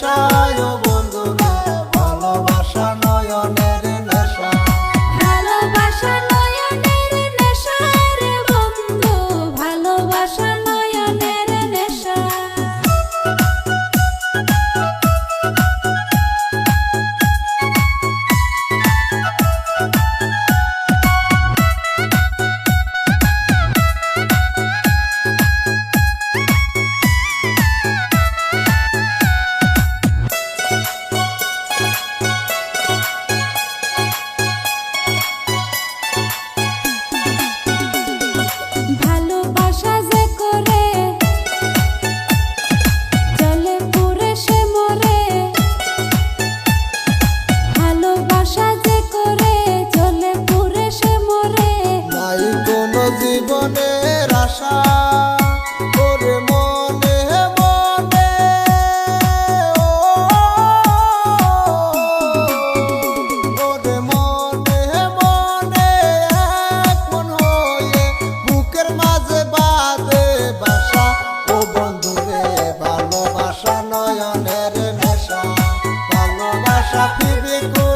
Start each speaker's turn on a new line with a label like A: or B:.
A: আশায় কাটিবে কো